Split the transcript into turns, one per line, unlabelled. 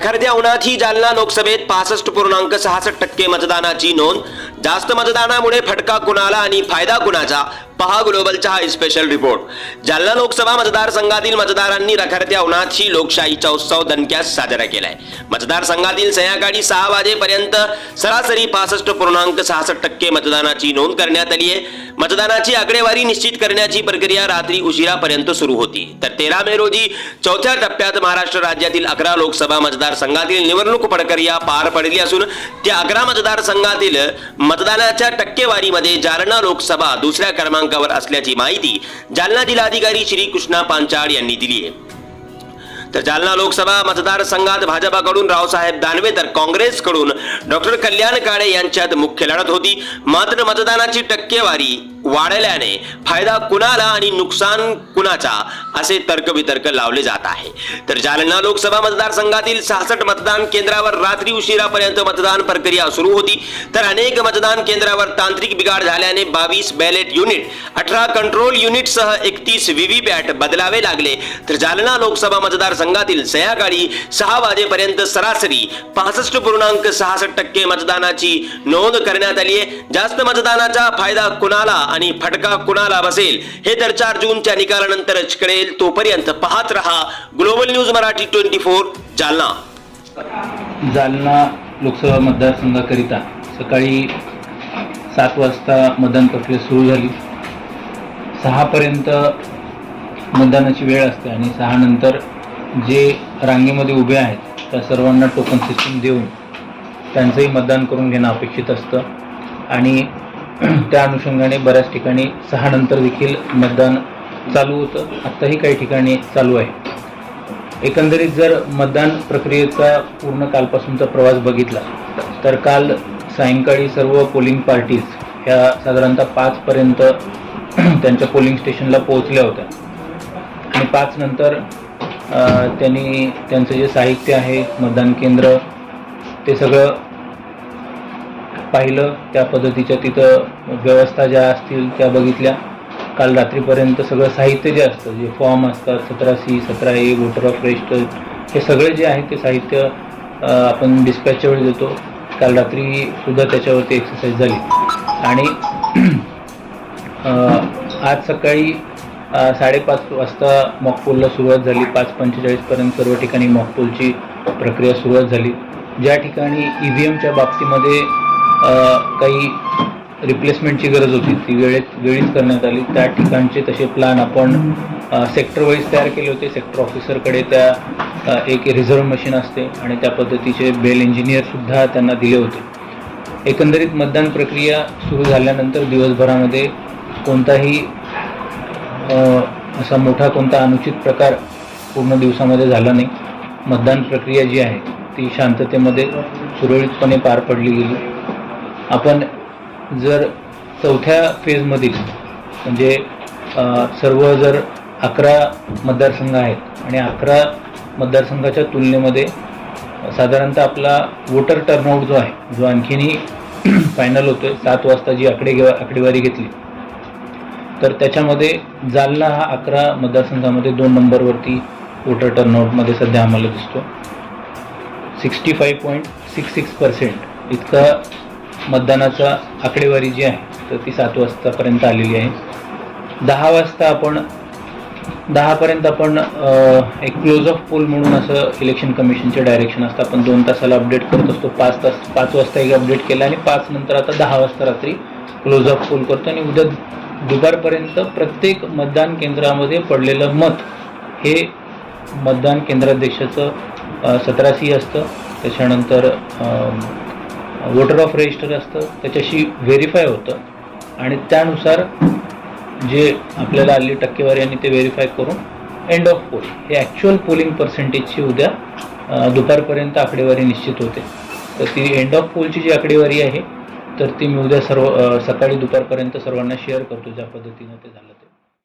रखडत्या उन्हातही जालना लोकसभेत पासष्ट पूर्णांक सहासष्ट टक्के मतदानाची नोंद. जास्त मतदानामुळे फटका कुणाला आणि फायदा कुणाचा? पहा ग्लोबलचा हा स्पेशल रिपोर्ट जालना लोकसभा मतदारसंघातील मतदारांनी रखडत्या उन्हाची लोकशाहीचा उत्सव दणक्यात साजरा केलाय. मतदारसंघातील संध्याकाळी सहा वाजेपर्यंत सरासरी पासष्ट पूर्णांक सहासष्ट टक्के मतदानाची नोंद करण्यात आली आहे. मतदानाची आकडेवारी निश्चित करण्याची प्रक्रिया रात्री उशिरापर्यंत सुरू होती. तर तेरा मे रोजी चौथ्या टप्प्यात महाराष्ट्र राज्यातील अकरा लोकसभा मतदारसंघातील निवडणूक प्रक्रिया पार पडली असून त्या अकरा मतदारसंघातील मतदानाच्या टक्केवारीमध्ये जालना लोकसभा दुसऱ्या क्रमांक क्रमांकावर असल्याची माहिती जालना जिल्हाधिकारी श्री कृष्णा पांचाळ यांनी दिली आहे. तर जालना लोकसभा मतदारसंघात भाजपाकडून रावसाहेब दानवे तर काँग्रेसकडून डॉक्टर कल्याण काळे यांच्यात मुख्य लढत होती. मात्र मतदानाची टक्केवारी वाढल्याने फायदा कुणाला आणि नुकसान कुणाचा असे तर्कवितर्क लावले जात आहे. तर जालना लोकसभा मतदारसंघातील सहासष्ट मतदान केंद्रावर रात्री उशिरापर्यंत मतदान प्रक्रिया सुरू होती. तर अनेक मतदान केंद्रावर तांत्रिक बिघाड झाल्याने बावीस बॅलेट युनिट अठरा कंट्रोल युनिटसह एकतीस व्हीव्हीपॅट बदलावे लागले. तर जालना लोकसभा मतदारसंघातील संध्याकाळी सहा वाजेपर्यंत सरासरी पासष्ट पूर्णांक सहासष्ट टक्के मतदानाची नोंद करण्यात आली आहे. जास्त मतदानाचा फायदा कुणाला आणि फटका कुणाला बसेल हे तर चार जूनच्या निकालानंतरच कळेल. तोपर्यंत पाहत रहा global news Marathi twenty four Jalna.
Jalna Lok Sabha मतदारसंघाकरिता सकाळी सात वाजता मतदान प्रक्रिया सुरू झाली. सहापर्यंत मतदानाची वेळ असते आणि सहा नंतर जे रांगेमध्ये उभे आहेत त्या सर्वांना टोकन सिस्टीम देऊन त्यांचंही मतदान करून घेणं अपेक्षित असतं. आणि त्या अनुषंगाने बऱ्याच ठिकाणी सहा नंतर देखील मतदान चालू होतं. आत्ताही काही ठिकाणी चालू आहे. एकंदरीत जर मतदान प्रक्रियेचा पूर्ण कालपासूनचा प्रवास बघितला तर काल सायंकाळी सर्व पोलिंग पार्टीज ह्या साधारणतः पाचपर्यंत त्यांच्या पोलिंग स्टेशनला पोहोचल्या होत्या. आणि पाचनंतर त्यांनी त्यांचं जे साहित्य आहे मतदान केंद्र ते सगळं पाहिलं त्या पद्धतीच्या तिथं व्यवस्था ज्या असतील त्या बघितल्या. काल रात्रीपर्यंत सगळं साहित्य जे असतं जे फॉर्म असतात सतरा सी सतरा ए वोटर ऑफ रजिस्टर हे सगळे जे आहे ते साहित्य आपण डिस्पॅचच्या वेळी देतो. काल रात्री सुद्धा त्याच्यावरती एक्सरसाइज झाली. आणि आज सकाळी साडेपाच वाजता मॉकपोलला सुरुवात झाली. पाच पंचेचाळीसपर्यंत सर्व ठिकाणी मॉकपोलची प्रक्रिया सुरुवात झाली. ज्या ठिकाणी ई व्ही एमच्या बाबतीमध्ये काही रिप्लेसमेंटची गरज होती. ती वेळेत वेळीच करण्यात आली. त्या ठिकाणचे तसे प्लॅन आपण सेक्टर वाईज तयार केले होते. सेक्टर ऑफिसरकडे त्या एक रिझर्व्ह मशीन असते आणि त्या पद्धतीचे बेल इंजिनियरसुद्धा त्यांना दिले होते. एकंदरीत मतदान प्रक्रिया सुरू झाल्यानंतर दिवसभरामध्ये कोणताही असा मोठा कोणता अनुचित प्रकार पूर्ण दिवसामध्ये झाला नाही. मतदान प्रक्रिया जी आहे ती शांततेमध्ये सुरळीतपणे पार पडली गेली. आपण जर चौथ्या फेजमधील म्हणजे सर्व जर अकरा मतदारसंघ आहेत आणि अकरा मतदारसंघाच्या तुलनेमध्ये साधारणतः आपला वोटर टर्नआउट जो आहे जो आणखीनही फायनल होतो आहे सात वाजता जी आकडे आकडेवारी घेतली तर त्याच्यामध्ये जालना हा अकरा मतदारसंघामध्ये दोन नंबरवरती वोटर टर्नआउटमध्ये सध्या आम्हाला दिसतो. Sixty five point six six percent इतका मतदानाचा आकडेवारी जी आहे तर ती सात वाजतापर्यंत आलेली आहे. दहा वाजता आपण दहापर्यंत आपण एक क्लोज ऑफ पोल म्हणून असं इलेक्शन कमिशनचे डायरेक्शन असतं. आपण दोन तासाला अपडेट करत असतो. पाच तास पाच वाजता एक अपडेट केला आणि पाच नंतर आता दहा वाजता रात्री क्लोज ऑफ पोल करतो. आणि उद्या दुपारपर्यंत प्रत्येक मतदान केंद्रामध्ये पडलेलं मत हे मतदान केंद्राध्यक्षाचं सतरासी असतं. त्याच्यानंतर वोटर ऑफ रजिस्टर असतं त्याच्याशी व्हेरीफाय होतं. आणि त्यानुसार जे आपल्याला आली टक्केवारी आणि ते व्हेरीफाय करून एंड ऑफ पोल हे ॲक्च्युअल पोलिंग पर्सेंटेजची उद्या दुपारपर्यंत आकडेवारी निश्चित होते. तर ती एंड ऑफ पोलची जी आकडेवारी आहे तर ती मी उद्या सर्व सकाळी दुपारपर्यंत सर्वांना शेअर करतो ज्या पद्धतीनं ते झालं ते.